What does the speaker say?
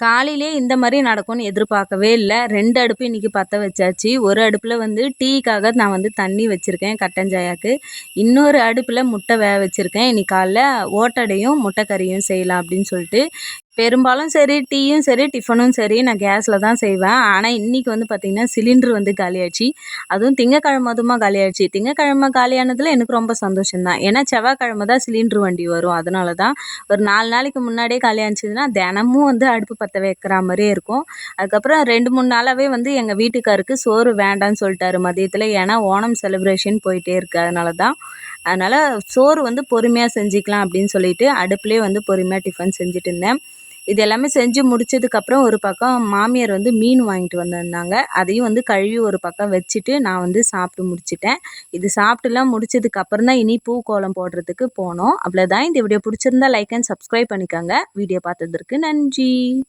காலையிலே இந்த மாதிரி நடக்கும்னு எதிர்பார்க்கவே இல்லை. ரெண்டு அடுப்பு இன்றைக்கி பற்ற வச்சாச்சு. ஒரு அடுப்பில் வந்து டீக்காக நான் வந்து தண்ணி வச்சுருக்கேன் கட்டஞ்சாயாக்கு இன்னொரு அடுப்பில் முட்டை வேக வச்சுருக்கேன். இன்னைக்கு காலைல ஓட்டடையும் முட்டை கறியும் செய்யலாம் அப்படின்னு சொல்லிட்டு பெரும்பாலும் சரி டீயும் சரி டிஃபனும் சரி நான் கேஸில் தான் செய்வேன். ஆனால் இன்றைக்கி வந்து பார்த்திங்கன்னா சிலிண்ட்ரு வந்து காலியாச்சு அதுவும் திங்கக்கிழமை அதுமா காலியாச்சு திங்கக்கிழமை காலியானதில் எனக்கு ரொம்ப சந்தோஷம் தான் ஏன்னா செவ்வாய்க்கிழமை தான் சிலிண்ட்ரு வண்டி வரும். அதனால தான் ஒரு நாலு நாளைக்கு முன்னாடியே காலியாச்சுன்னா தினமும் வந்து அடுப்பு பற்ற வைக்கிற மாதிரியே இருக்கும். அதுக்கப்புறம் ரெண்டு மூணு நாளாகவே வந்து எங்கள் வீட்டுக்காருக்கு சோறு வேண்டான்னு சொல்லிட்டாரு மதியத்தில். ஏன்னா ஓணம் செலிப்ரேஷன் போயிட்டே இருக்குது அதனால தான் அதனால் சோறு வந்து பொறுமையாக செஞ்சுக்கலாம் அப்படின்னு சொல்லிட்டு அடுப்புலேயே வந்து பொறுமையாக டிஃபன் செஞ்சுட்டு இருந்தேன். இது எல்லாமே செஞ்சு முடிச்சதுக்கப்புறம் ஒரு பக்கம் மாமியார் வந்து மீன் வாங்கிட்டு வந்திருந்தாங்க. அதையும் வந்து கழுவி ஒரு பக்கம் வச்சுட்டு நான் வந்து சாப்பிட்டு முடிச்சிட்டேன். இது சாப்பிட்டுலாம் முடிச்சதுக்கப்புறம் தான் இனி பூ கோலம் போடுறதுக்கு போனோம். அவ்வளோதான் இந்த வீடியோ பிடிச்சிருந்தா லைக் அண்ட் சப்ஸ்கிரைப் பண்ணிக்கோங்க. வீடியோ பார்த்ததற்கு நன்றி.